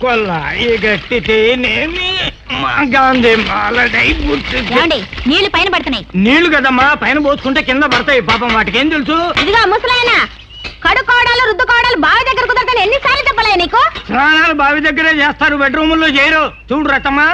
కొల్లాయి గట్టితేనేమి మా గాంధీ మాలడై పుట్టి నీళ్ళు పైన పడుతున్నాయి. నీళ్ళు కదమ్మా పైన పోసుకుంటే కింద పడతాయి. పాపం వాటికి ఏం తెలుసు? ఇదిగో ముసలాయన కడుకోవడాలు రుద్దుకోవడాలు బావి దగ్గర కుదరతాను ఎన్నిసార్లు చెప్పలే నీకు? స్నానాలు బావి దగ్గరే చేస్తారు బెడ్రూముల్లో చేయరు. చూడు రతమ్మా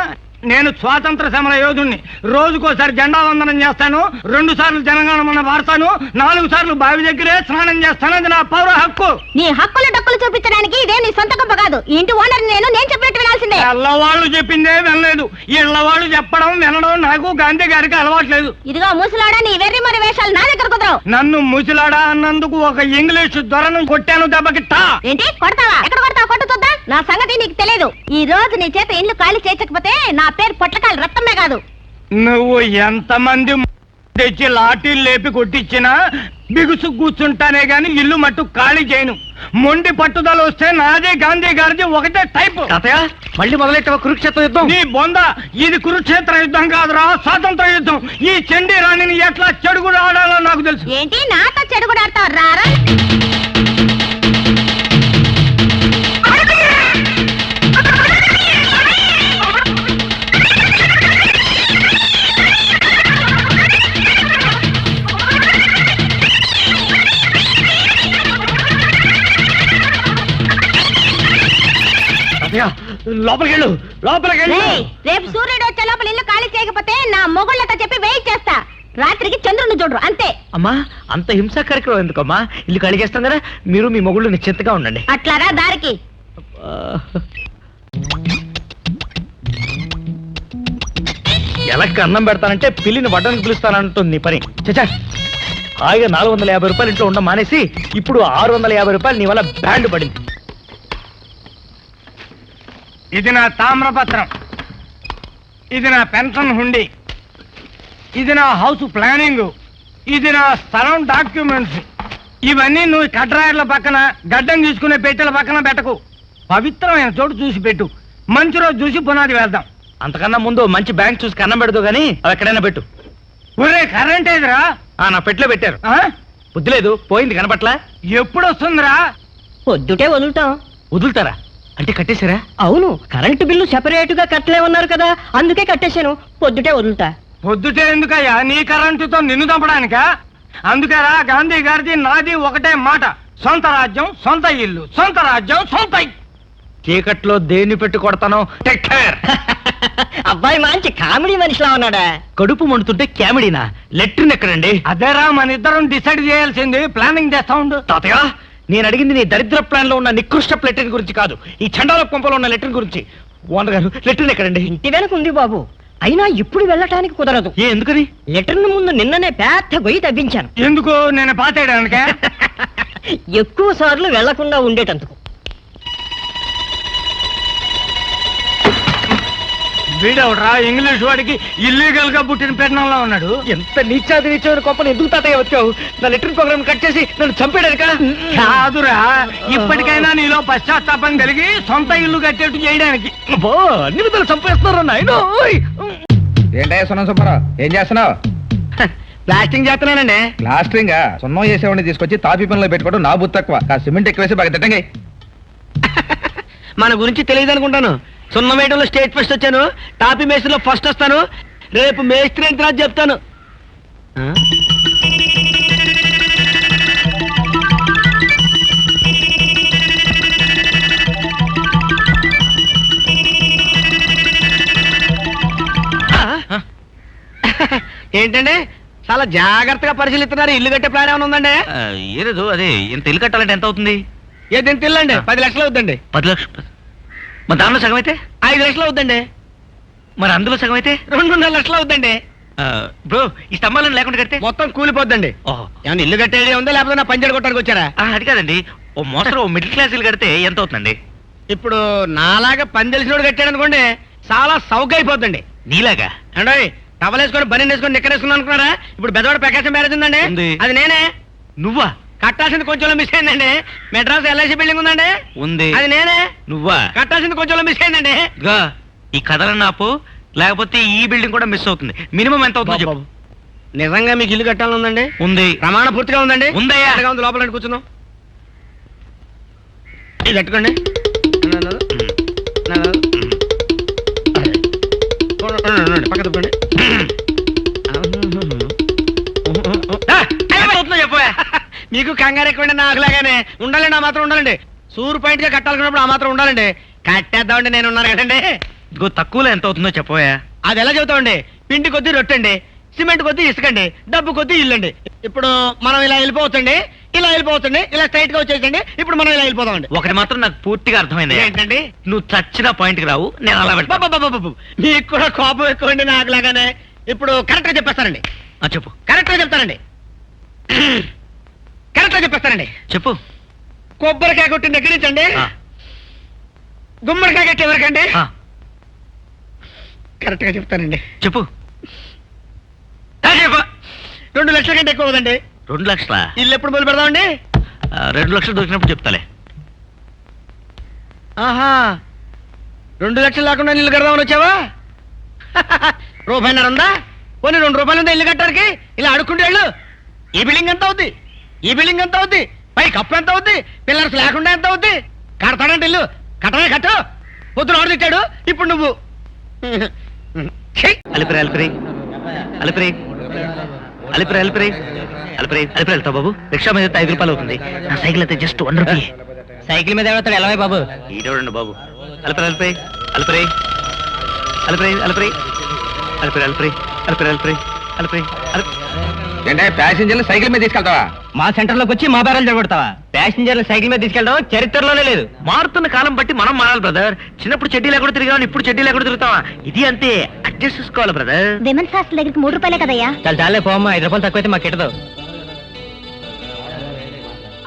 నేను స్వాతంత్ర సమర యోధుణ్ణి. రోజుకోసారి జెండా వందనం చేస్తాను రెండు సార్లు జనగణమన వాడతాను నాలుగు సార్లు బావి దగ్గరే స్నానం చేస్తాను అది నా పౌర హక్కు. నీ హక్కులు డక్కులు చూపించడానికి ఇదే నీ సొంత గొప్ప కాదు ఇంటి ఓనర్ నేను నేను చెప్పినట్టు వినాల్సిందే. ఎల్లవాళ్ళు చెప్పిందే వినలేదు. ఇళ్ళవాళ్ళు చెప్పడం వినడం నాకు గాంధీ గారికి అలవాట్లేదు. ఇదిగో ముసలాడా నీ వెర్రి మరి వేషాలు నా దగ్గర కుదరవు నన్ను ముసిలాడా అన్నందుకు ఒక ఇంగ్లీష్ దొరను కొట్టాను దెబ్బకిట్టా ఏంటి? కొడతావా? ఎక్కడ కొడతావా? కొట్టు చూద్దాం? నా సంగతి నీకు తెలియదు ఈ రోజు నీ చేత ఇల్లు ఖాళీ చేయించకపోతే నా పేరు పొట్లకాయలు రక్తమే కాదు. నువ్వు ఎంతమంది తెచ్చి లాఠీలు లేపి కొట్టించినా బిగుసు కూర్చుంటానే గాని ఇల్లు మట్టు ఖాళీ చేయను. మొండి పట్టుదల వస్తే నాదే గాంధీ గారిది ఒకటే టైప్. తాతయ్య మళ్ళీ మొదలెట్టావా కురుక్షేత్ర యుద్ధం? నీ బొంద ఇది కురుక్షేత్ర యుద్ధం కాదురా స్వాతంత్ర యుద్ధం. ఈ చండీ రాణిని ఎట్లా చెడుగుడు ఆడాలో నాకు తెలుసు. ఏంటి నాతో చెడు కూడా ఆడతావు రారా తాతయ్య లోపలికి వెళ్ళు లోపలికి వెళ్ళు రేయ్, రేపు సూర్యుడు వచ్చే లోపల ఇల్లు ఖాళీ చేయకపోతే నా మొగుళ్ళతో చెప్పి వెయిట్ చేస్తా. రాత్రికి చంద్రుని చూడరు అంతే. అమ్మా అంత హింసా కార్యక్రమం ఎందుకమ్మా? ఇల్లు కడిగేస్తాం కదా మీరు మీ మొగుళ్ళు నిశ్చింతగా ఉండండి. అట్లారా దారికి. ఎలక్కి అన్నం పెడతానంటే పిల్లిని వడ్డానికి పిలుస్తానంటుంది పని. చచ్చా హాయిగా నాలుగు వందల యాభై రూపాయలు ఇంట్లో ఉండడం మానేసి ఇప్పుడు ఆరు వందల యాభై రూపాయలు నీ వల్ల బ్యాండ్ పడింది. ఇది నా తామ్రపత్రం. ఇది నా పెన్షన్ హుండీ. ఇది నా హౌస్ ప్లానింగ్. ఇది నా స్థలం డాక్యుమెంట్స్. ఇవన్నీ నువ్వు కడ్రాయర్ల పక్కన గడ్డం తీసుకునే పెట్టెల పక్కన పెట్టకు. పవిత్రమైన చోటు చూసి పెట్టు. మంచి రోజు చూసి పునాది వేద్దాం. అంతకన్నా ముందు మంచి బ్యాంక్ చూసి కన్నం పెడదు కానీ అది ఎక్కడైనా పెట్టు. ఒరే కరెంట్ ఏదిరా? ఆ నా పెట్లో పెట్టారు. ఆ? బుద్ధి లేదు పోయింది కనపట్లా? ఎప్పుడు వస్తుందిరా పొద్దుటే వదులుతాం. వదులుతారా? అంటే కట్టేశారా? అవును కరెంటు బిల్లు సెపరేట్గా కట్టలే ఉన్నారు కదా అందుకే కట్టేశాను. పొద్దుటే వదులుతా. పొద్దుటే ఎందుకయ్యా? నీ కరెంటుతో నిన్ను చంపడానికా? అందుకేరా గాంధీ గారిది నాది ఒకటే మాట. సొంత రాజ్యం సొంత ఇల్లు సొంత రాజ్యం సొంత. చీకట్లో దేన్ని పెట్టి కొడతానో? అబ్బాయి మంచి కామెడీ మనిషిలా ఉన్నాడా? కడుపు మండుతుంటే క్యామిడీనా లెట్రిన్ ఎక్కడండి? అదేరా మన ఇద్దరం డిసైడ్ చేయాల్సింది. ప్లానింగ్ చేస్తా ఉండు. తాతయ్య నేను అడిగింది నీ దరిద్ర ప్లాన్లో ఉన్న నికృష్ట లెట్రిన్ గురించి కాదు. ఈ చండాల పంపలో ఉన్న లెట్రిన్ గురించి. ఓనర్ గారు లెట్రిన్ ఎక్కడండి? ఇంటి వెనక ఉంది బాబు. అయినా ఇప్పుడు వెళ్ళటానికి కుదరదు. ఏ ఎందుకని? లెటర్ ముందు నిన్ననే పెద్ద గొయ్యి తవ్వించాను. ఎందుకు నేను పాతేయడానికే? ఎక్కువ సార్లు వెళ్ళకుండా ఉండేటందుకు. వీడవడరా? ఇంగ్లీష్ వాడికి ఇల్లీగల్గా పుట్టిన పెట్టడంలో ఉన్నాడు. ఎంత నీచాది నీచమైన కోపం ఎందుకు తాతయ్య వచ్చావు నా లెట్రిన్ ప్రోగ్రామ్ కట్ చేసి నన్ను చంపేడానిక కాదురా ఇప్పటికైనా నీలో పశ్చాత్తాపం కలిగి సొంత ఇల్లు కట్టేట్టు చేయడానికి. అబ్బో అన్ని విధాలు చంపేస్తున్నారు నాయన? ఏంటయ్యా సున్నం సుబ్బారావు? ఏం చేస్తున్నావు? ప్లాస్టింగ్ చేస్తున్నానండి. ప్లాస్టరింగ్ సున్నం చేసేవాడిని తీసుకొచ్చి తాపి పనిలో పెట్టుకోవడం నా బుద్ధి తక్కువ. సిమెంట్ ఎక్కువేసి బాగా తిట్టండి. మన గురించి తెలియదు అనుకుంటాను సున్నం వేయడంలో స్టేట్ ఫస్ట్ వచ్చాను. టాపీ మేస్త్రిలో ఫస్ట్ వస్తాను. రేపు మేస్త్రి ఎంత చెప్తాను? ఏంటండి? చాలా జాగ్రత్తగా పరిశీలిస్తున్నారు. ఇల్లు కట్టే ప్లాన్ ఏమైనా ఉందండి? ఏలేదు అదే ఇంత ఇల్లు కట్టాలంటే ఎంత అవుతుంది? ఏదైనా తిల్లండి పది లక్షలు అవుద్దండి. పది లక్షలు. మరి దానిలో సగం అయితే? ఐదు లక్షలు అవుద్దండి. మరి అందులో సగం అయితే? రెండున్నర లక్షలు అవుద్దండి. బ్రో ఈ స్తంభాలను లేకుండా కడితే? మొత్తం కూలిపోద్దండి. ఓహో. ఏమన్నా ఇల్లు కట్టేది ఉందా? లేకపోతే నా పంచాడు కొట్టడానికి వచ్చారా? ఆ, అది కాదండి. ఓ మోస్తరు ఓ మిడిల్ క్లాస్ ఇల్లు కడితే ఎంత అవుతుందండి? ఇప్పుడు నాలాగా పని తెలిసినోడు కట్టాడు అనుకోండి చాలా సౌక అయిపోద్దండి. నీలాగా? అంటే టవలేసుకొని బని వేసుకొని నిక్కరేసుకున్నాను అనుకున్నారా? ఇప్పుడు బెదవాడ ప్రకాశం మ్యారేజ్ ఉందండి. ఉంది. అది నేనే. నువ్వా? కట్టాల్సింది కొంచెం మిస్ అయిందండి. మెడ్రాస్ ఎల్ఐసి బిల్డింగ్ ఉందండి. ఉంది. అది నేనే. నువ్వా? కట్టాల్సింది కొంచెం మిస్ అయిందండి. ఇదిగో, ఈ కథలన్న ఆపు లేకపోతే ఈ బిల్డింగ్ కూడా మిస్ అవుతుంది. మినిమం ఎంత అవుతుందో చెప్పు. నిజంగా మీకు ఇల్లు కట్టాలని ఉందండి? ఉంది. ప్రమాణ పూర్తిగా ఉందండి? ఉందయ్యా. ఉంది లోపల కూర్చుందాం ఇది ఉండండి, పక్క తప్పండి మీకు కంగారు ఎక్కువండి నాకులాగానే ఉండాలండి ఆ మాత్రం ఉండాలండి. సూరు పాయింట్గా కట్టాలనుకున్నప్పుడు ఆ మాత్రం ఉండాలండి. కట్టేద్దామండి నేను ఉన్నాను కదండి. ఇదిగో తక్కువలో ఎంత అవుతుందో చెప్పవా అది ఎలా చెబుతామండి? పిండి కొద్దీ రొట్టండి సిమెంట్ కొద్దీ ఇసుకండి డబ్బు కొద్దీ ఇల్లండి. ఇప్పుడు మనం ఇలా వెళ్ళిపోవచ్చండి ఇలా వెళ్ళిపోవచ్చండి ఇలా స్ట్రైట్గా వచ్చేసండి ఇప్పుడు మనం ఇలా వెళ్ళిపోదామండి. ఒకటి మాత్రం నాకు పూర్తిగా అర్థమైంది. ఏంటండి? నువ్వు చచ్చిన పాయింట్కి రావు నేను అలా వెళ్తా. మీకు కూడా కోపం ఎక్కువండి నాకు లాగానే. ఇప్పుడు కరెక్ట్గా చెప్పేస్తానండి. ఆ, చెప్పు. కరెక్ట్గా చెప్తానండి. కరెక్ట్గా చెప్పేస్తానండి. చెప్పు. కొబ్బరికాయ కొట్టిన దగ్గర నుంచి అండి ఆ, గుమ్మడికాయ కట్టే వరకండి. ఆ, కరెక్ట్గా చెప్తానండి. చెప్పు. ఆ, చెప్పు రెండు లక్షల కంటే ఎక్కువ కదండి రెండు లక్షల? ఇల్లు ఎప్పుడు మొదలు పెడదామండి? రెండు లక్షలు దొరికినప్పుడు చెప్తాలే. ఆహా. రెండు లక్షలు లేకుండా ఇల్లు కడదామని వచ్చావా? రూపాయిన్నర ఉందా? పోనీ రెండు రూపాయలు ఉందా ఇల్లు కట్టడానికి? ఇలా అడుక్కుంటే వెళ్ళు. ఈ బిల్డింగ్ ఎంత అవుద్ది? ఈ బిల్డింగ్ ఎంత అవుద్ది? పై కప్పు ఎంత అవుద్ది? పిల్లర్స్ లేకుండా ఎంత అవుద్ది? కడతాడంటే ఇల్లు. కట్టమే కట్టు. పొద్దున ఆర్డర్ ఇచ్చాడు ఇప్పుడు నువ్వు! అలిపిరి అలిపిరి. అలిపిరి. అలిపిరి అలిపిరి. అలిపిరి అలిపిరి వెళ్తావు బాబు. రిక్షా మీద ఐదు రూపాయలు అవుతుంది. నా సైకిల్ అయితే జస్ట్ వన్ రూపీ సైకిల్ మీద ఎవడతాడు ఎలా బాబు. ఈడోడండి బాబు. అలిపిరి అలిపిరి అలిపిరి. అలిపిరి. అలిపిరి అలిపిరి. అలిపిరి అలిపిరి. అలిపిరి అలిపిరి. అలిపిరి. ఏంటే ప్యాసింజర్లు సైకిల్ మీద తీసుకెళ్తావా? మా సెంటర్లోకి వచ్చి మా బేరాలు జరగొడతావా ప్యాసింజర్లు సైకిల్ మీద తీసుకెళ్ళడం చరిత్రలోనే లేదు. మారుతున్న కాలం బట్టి మనం మారాలి బ్రదర్ చిన్నప్పుడు చెడ్డీ లేకుండా తిరిగాం ఇప్పుడు చెడ్డీ లేకుండా తిరుగుతావా? ఇది అంతే. అడ్జస్ట్ చేసుకోవాలి బ్రదర్ విమెన్స్ హాస్టల్ దగ్గరికి మూడు రూపాయలే కదయ్యా? చాలా చాలే పోమ్మా. ఐదు రూపాయలు తక్కువైతే మాకు కిట్టదు.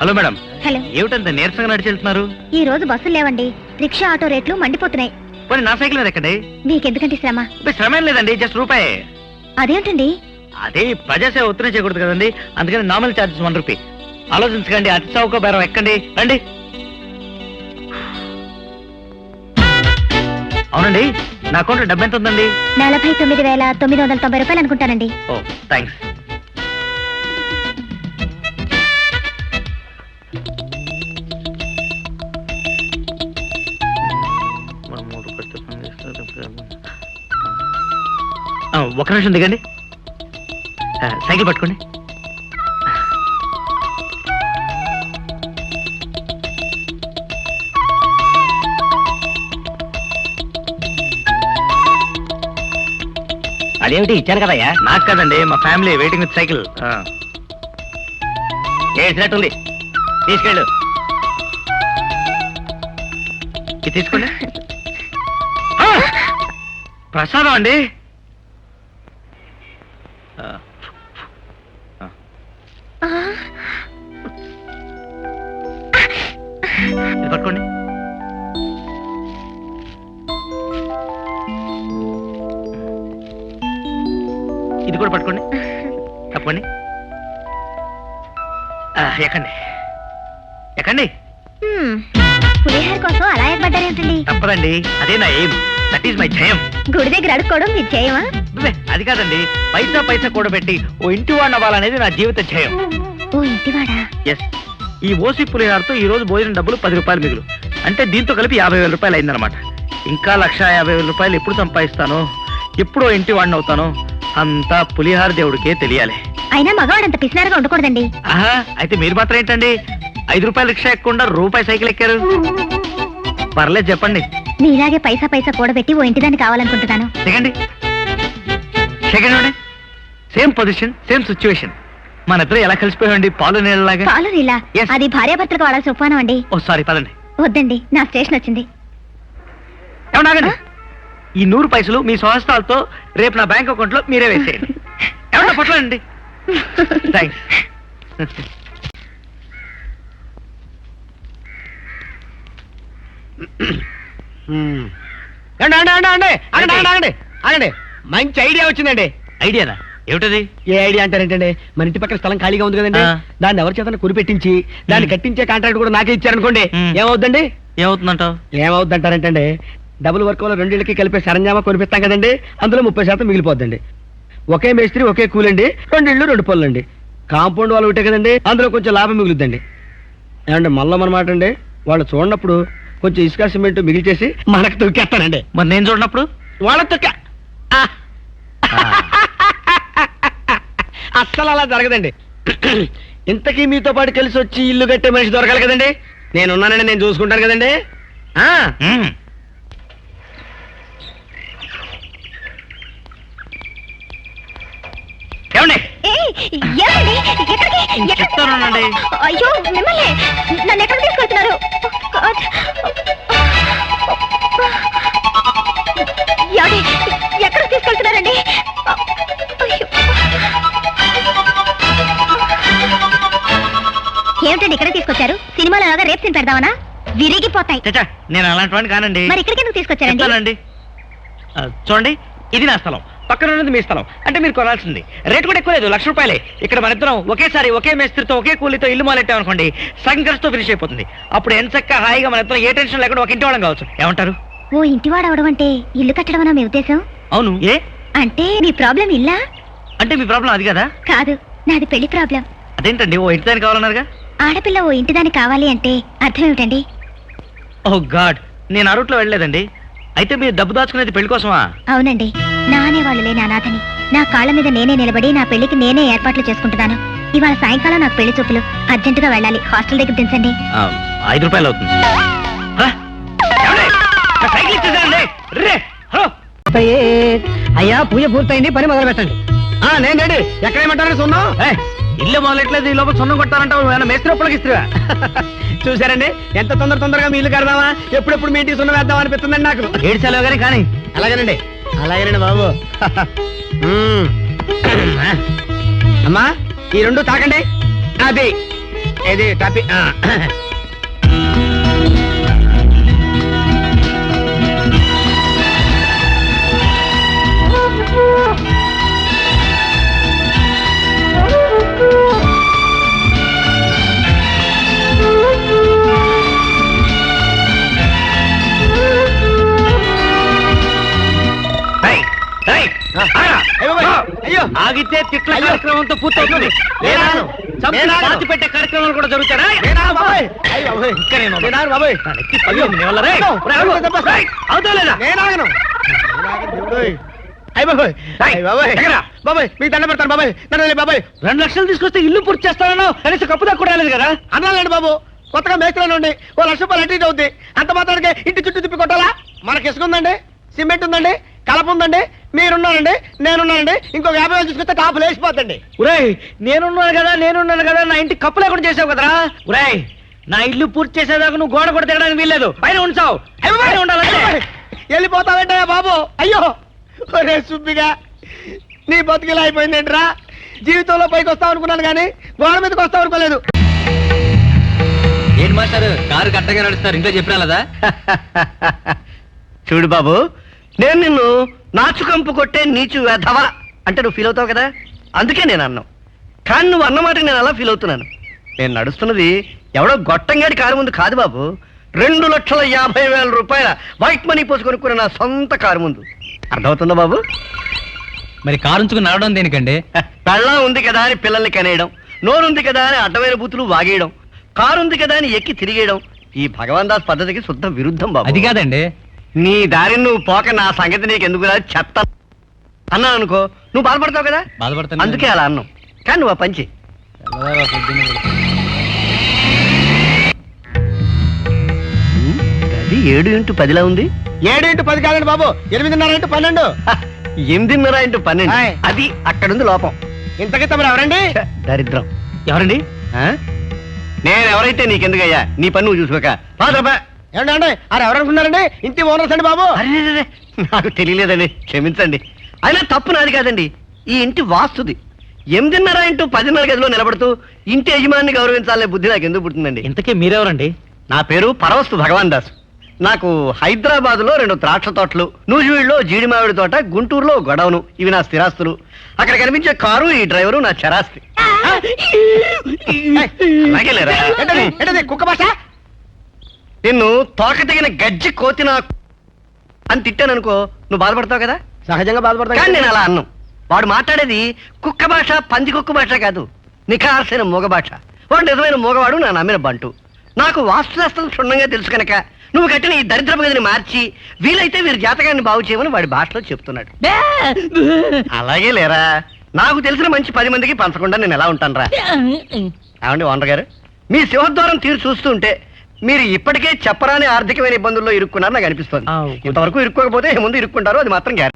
Hello madam. హలో. ఏమిటంత నీరసంగా నడిచి వెళ్తున్నారు? ఈ రోజు బస్సులు లేవండి. రిక్షా ఆటో రేట్లు మండిపోతున్నాయి. పోనీ నా సైకిల్ మీద ఎక్కండి. మీకెందుకంటే శ్రమ? శ్రమ లేదండి జస్ట్ రూపాయి. అదేంటండి? అదే ప్రజాసేవ ఒత్తిడి చేయకూడదు కదండి. అందుకని నార్మల్ ఛార్జెస్ వన్ రూపీ. ఆలోచించకండి అతి చౌక బేరం ఎక్కండి. రండి. అవునండి నా అకౌంట్ డబ్బు ఎంత ఉందండి? నలభై తొమ్మిది వేల తొమ్మిది వందల తొంభై రూపాయలు అనుకుంటానండి. ఓ థ్యాంక్స్ ఒక నిమిషం దిగండి. సైకిల్ పట్టుకోండి. అదేమిటి ఇచ్చాను కదయ్యా? నాకు కదండి మా ఫ్యామిలీ వెయిటింగ్ విత్ సైకిల్. వేసినట్టుంది తీసుకెళ్ళు. ఇది తీసుకోండి! ప్రసాదం అండి. ఇది పట్టుకోండి. ఇది కూడా పట్టుకోండి. తప్పండి ఎక్కండి. ఎక్కండి. పులిహోర కోసం అలా ఏర్పడ్డారేంటండి? తప్పదండి. అదే నా ఎయిమ్ దట్ ఈస్ మై జయం గుడి దగ్గర అడుక్కోవడం మీ అబ్బే, అది కాదండి. పైసా పైసా కూడబెట్టి ఓ ఇంటి వాడిని అవ్వాలనేది నా జీవిత ధ్యేయం ఓ ఇంటివాడా? ఎస్ ఈ ఓసి పులిహారతో ఈ రోజు భోజనం డబ్బులు పది రూపాయలు మిగులు. అంటే దీంతో కలిపి యాభై వేల రూపాయలు అయిందనమాట ఇంకా లక్ష యాభై వేల రూపాయలు ఎప్పుడు సంపాదిస్తానో ఎప్పుడో ఇంటి వాడిని అవుతానో అంతా పులిహార దేవుడికే తెలియాలి. అయినా మగవాడంత పిసినారుగా ఉండకూడదండి. ఆహా అయితే మీరు మాత్రం ఏంటండి? ఐదు రూపాయలు రిక్షా ఎక్కకుండా రూపాయి సైకిల్ ఎక్కారు? పర్లేదు చెప్పండి. నీలాగే పైసా పైసా కూడబెట్టి ఓ ఇంటిదాన్ని కావాలనుకుంటున్నాను. Second second same position same situation మన ఇద్దరు ఎలా కలిసిపోయామండి? పాలు నీళ్ళలాగా? పాలు Yes. అది భార్యాభర్తలకు వాడాల్సిన ఉపమానం అండి. ఓ సారీ పదండి. వద్దండి నా స్టేషన్ వచ్చింది. ఏమన్నా ఆగండి. ఈ నూరు పైసలు మీ స్వహస్తాలతో రేపు నా బ్యాంక్ అకౌంట్లో మీరే వేసేయండి. ఏమన్నా పొట్లండి థ్యాంక్స్ అండి అండి అండి అండి ఆగండి ఆగండి ఆగండి ఆగండి. మంచి ఐడియా వచ్చిందండి. ఐడియానా? ఏమిటది? ఏ ఐడియా అంటారేంటండి? మన ఇంటి పక్కన స్థలం ఖాళీగా ఉంది కదండి. ఆ. దాన్ని ఎవరి చేతన కురిపెట్టించి దాన్ని. కట్టించే కాంట్రాక్ట్ కూడా నాకే ఇచ్చారనుకోండి. మ్. ఏమవుద్దండి? ఏమవుతుందంటావు? ఏమవుద్ది అంటారంటండి డబుల్ వర్క్ వల్ల రెండింటికి కలిపే సరంజామా కొనిపిస్తాం కదండి. అందులో ముప్పై శాతం మిగిలిపోద్దండి. ఒకే మేస్త్రి ఒకే కూలండి. రెండు ఇళ్ళు రెండు కాంపౌండ్ వాళ్ళు ఒకటే కదండి. అందులో కొంచెం లాభం మిగులుద్దండి. ఏమండి మళ్ళీ మన మాట అండి? వాళ్ళు చూడనప్పుడు కొంచెం ఇసుక సిమెంట్ మిగిల్చేసి మనకు తొక్కేస్తానండి మరి నేను చూడనప్పుడు? వాళ్ళ తొక్క అస్సలు అలా జరగదండి ఇంతకీ మీతో పాటు కలిసి వచ్చి ఇల్లు కట్టే మనిషి దొరకాలి కదండి నేనున్నానండి నేను చూసుకుంటాను కదండి ఆ మ్మ్. ఏమండి ఏయ్, ఏమండి? ఎక్కడికి? ఎక్కడికి? చెప్తానండి. అయ్యో మిమ్మల్ని నన్ను ఎక్కడ తీసుకెళ్తున్నారు పెడదామనా? విరిగిపోతాయి. చచ్చా నేను అలాంటి వాడిని కానండి. మరి ఇక్కడికి ఎందుకు తీసుకొచ్చారండి? చెప్తానండి. ఆ, చూడండి ఇది నా స్థలం. పక్కన ఉన్నది మీ స్థలం. అంటే మీరు కొనాల్సింది. రేటు కూడా ఎక్కువ లేదు లక్ష రూపాయలే. ఇక్కడ మన ఇద్దరం ఒకేసారి ఒకే మేస్త్రితో ఒకే కూలీతో ఇల్లు మొదలెట్టాం అనుకోండి సగం ఖర్చుతో ఫినిష్ అయిపోతుంది. అప్పుడు ఎంచక్క హాయిగా మన ఇద్దరం ఏ టెన్షన్ లేకుండా ఒక ఇంటి వాళ్ళం కావచ్చు. ఏమంటారు? ఓ ఇంటివాడు అవడం అంటే ఇల్లు కట్టడమనా మీ ఉద్దేశం? అవును. ఏ? అంటే మీ ప్రాబ్లం ఇల్లా? అంటే మీ ప్రాబ్లం అది కదా? కాదు నాది పెళ్ళి ప్రాబ్లం. అదేంటండి ఓ ఇంటి దానికి కావాలన్నారుగా? ఆడపిల్ల ఓ ఇంటిదాని కావాలి అంటే అర్థం ఏమిటండి ఓ గాడ్ నేను ఆ రూట్లో వెళ్ళలేదండి. అయితే మీరు డబ్బు దాచుకునేది పెళ్ళి కోసమా? అవునండి. నా అనేవాళ్ళు లేని అనాథని. నా కాళ్ళ మీద నేనే నిలబడి నా పెళ్ళికి నేనే ఏర్పాట్లు చేసుకుంటున్నాను. ఇవాళ సాయంకాలం నాకు పెళ్ళి చూపులు. అర్జెంటుగా వెళ్ళాలి. హాస్టల్ దగ్గర దించండి. ఆ, ఐదు రూపాయలు అవుతుంది. ఆ, ఏమండి? నా సైకిల్ ఇచ్చేసానండి రే హలో. అయ్యా పూజ పూర్తయింది. పని మొదలు పెట్టండి ఆ, నేను రెడీ. ఎక్కడేమంటారు సున్నాం ఏయ్, ఇల్లు మొదలెట్లేదు ఈ లోపల సున్నం ఏమైనా మేస్త్రి ఇస్తువా చూసారండి ఎంత తొందర తొందరగా మీ ఇల్లు కడదామా? ఎప్పుడెప్పుడు మీ ఇంటికి సున్న వేద్దాం అనిపిస్తుందండి నాకు? ఏడు సెలవు కానీ కానీ. అలాగేనండి. అలాగేనండి బాబు. మ్మ్. అమ్మా ఈ రెండు తాకండి. అది. ఇది టాపి ఆగను. నేను ఆగను, దేవుడోయ్. అయ్య బాబాయ్. అయ్య బాబాయ్. ఎక్కడా? బాబాయ్ మీకు దండ పెడతాను బాబాయ్. నన్ను బాబాయ్. రెండు లక్షలు తీసుకొస్తే ఇల్లు పూర్తి చేస్తానన్నావు? కనీసం కప్పు దాకా కూడా రాలేదు కదా? అన్నాలండి బాబు. కొత్తగా మేస్త్రి నుండి ఓ లక్ష రూపాయలు అటు అవుద్ది. అంత మాత్రానికి ఇంటి చుట్టూ తిప్పి కొట్టాలా? మనకి ఇసుక ఉందండి సిమెంట్ ఉందండి కలప ఉందండి మీరున్నారండి నేనున్నానండి ఇంకొక యాభై వేలు తీసుకొస్తే టాప్ లేచిపోతండి ఒరేయ్ నేనున్నాను కదా నేనున్నాను కదా నా ఇంటి కప్పు లేకుండా చేసావు కదరా? ఒరేయ్ నా ఇల్లు పూర్తి చేసేదాకా నువ్వు గోడ కూడా తిరగడానికి వీల్లేదు. పైన ఉంచావు. పైన ఉండాలంటే. వెళ్ళిపోతావేంటయ్యా బాబు? అయ్యో ఒరే సుబ్బిగా నీ బతుకిలా అయిపోయిందేంట్రా? జీవితంలో పైకి వస్తావు అనుకున్నాను కానీ గోడ మీదకి వస్తావు అనుకోలేదు. ఏంటి మాస్టర్? కారు కట్టగా నడుస్తారు ఇంకా చెప్పినా కదా చూడు బాబు నేను నిన్ను నాచుకంపు కొట్టే నీచు వెధవ అంటే నువ్వు ఫీల్ అవుతావు కదా? అందుకే నేను అన్నావు కానీ నువ్వు అన్నమాట నేను అలా ఫీల్ అవుతున్నాను. నేను నడుస్తున్నది ఎవడో గొట్టంగాడి కారు ముందు కాదు బాబు. రెండు లక్షల యాభై వేల రూపాయల వైట్ మనీ పోసి కొనుక్కున్న నా సొంత కారు ముందు. అర్థమవుతుందా బాబు? మరి కారు ఉంచుకుని నడవడం దేనికండి? పెళ్ళం ఉంది కదా అని పిల్లల్ని కనేయడం నోరుంది కదా అని అడ్డమైన బూతులు వాగేయడం కారు ఉంది కదా అని ఎక్కి తిరిగేయడం ఈ భగవాన్ దాస్ పద్ధతికి శుద్ధ విరుద్ధం బాబు. కాదండి. నీ దారిని నువ్వు పోక నా సంగతి నీకు ఎందుకు రాదు? చెత్త అన్నాను అనుకో నువ్వు బాధపడతావు కదా? బాధపడతాను అందుకే అలా అన్నావు. కానీ నువ్వు ఆ పంచి అది ఏడు ఇంటూ పదిలా ఉంది? ఏడు ఇంటూ పది కాదండి బాబు. ఎనిమిదిన్నర ఇంటూ పన్నెండు. హ, ఎనిమిదిన్నర ఇంటూ పన్నెండు. ఆయ్. అది అక్కడుంది లోపం. ఇంతకీ తమరు ఎవరండి? ఛ, దరిద్రం. ఎవరండి? ఆ? నేను ఎవరైతే నీకెందుకయ్యా? నీ పని నువ్వు చూసుకోక. పాదరబా ఏమండి అండి అది ఎవరనుకున్నారండి ఇంటి ఓనర్స్ అండి బాబు. అరే నాకు తెలియలేదండి. క్షమించండి. అయినా తప్పు నాది కాదండి. ఈ ఇంటి వాస్తుది. ఎనిమిదిన్నర ఇంటూ పదిన్నర గదిలో నిలబడుతూ ఇంటి యజమాని గౌరవించాలనే బుద్ధి నాకు ఎందుకు పుట్టిందండి ఇంతకీ మీరెవరండి? నా పేరు పరవస్తు భగవాన్ దాస్. నాకు హైదరాబాద్లో రెండు ద్రాక్ష తోటలు నూజివీడులో జీడి మామిడి తోట గుంటూరులో గొడవను. ఇవి నా స్థిరాస్తులు. అక్కడ కనిపించే కారు ఈ డ్రైవరు నా చరాస్తి. అలాగే లేరా? ఏంటది? ఏంటది? కుక్క భాష నిన్ను తోక తెగిన గజ్జి కోతిన అని తిట్టాననుకో నువ్వు బాధపడతావు కదా? సహజంగా కానీ బాధపడతాను నేను అలా అన్నాం. వాడు మాట్లాడేది కుక్క భాష పంది కుక్క భాష కాదు. నిఖార్సైన మూగ భాష. వాడు నిజమైన మూగవాడు నా నమ్మిన బంటు. నాకు వాస్తుశాస్త్రం క్షుణ్ణంగా తెలుసు కనుక నువ్వు కట్టిన ఈ దరిద్రపు గదిని మార్చి వీలైతే వీరి జాతకాన్ని బాగు చేయమని వాడి భాషలో చెప్తున్నాడు. అలాగే లేరా. నాకు తెలిసిన మంచి పది మందికి పంచకుండా నేను ఎలా ఉంటాను రా ఏమండి ఓనర్ గారు? మీ సింహద్వారం తీరు చూస్తుంటే మీరు ఇప్పటికే చెప్పరాని ఆర్థికమైన ఇబ్బందుల్లో ఇరుక్కున్నారు నాకు అనిపిస్తుంది. ఇంతవరకు ఇరుక్కోకపోతే ముందు ఇరుక్కుంటారు అది మాత్రం గ్యారెంటీ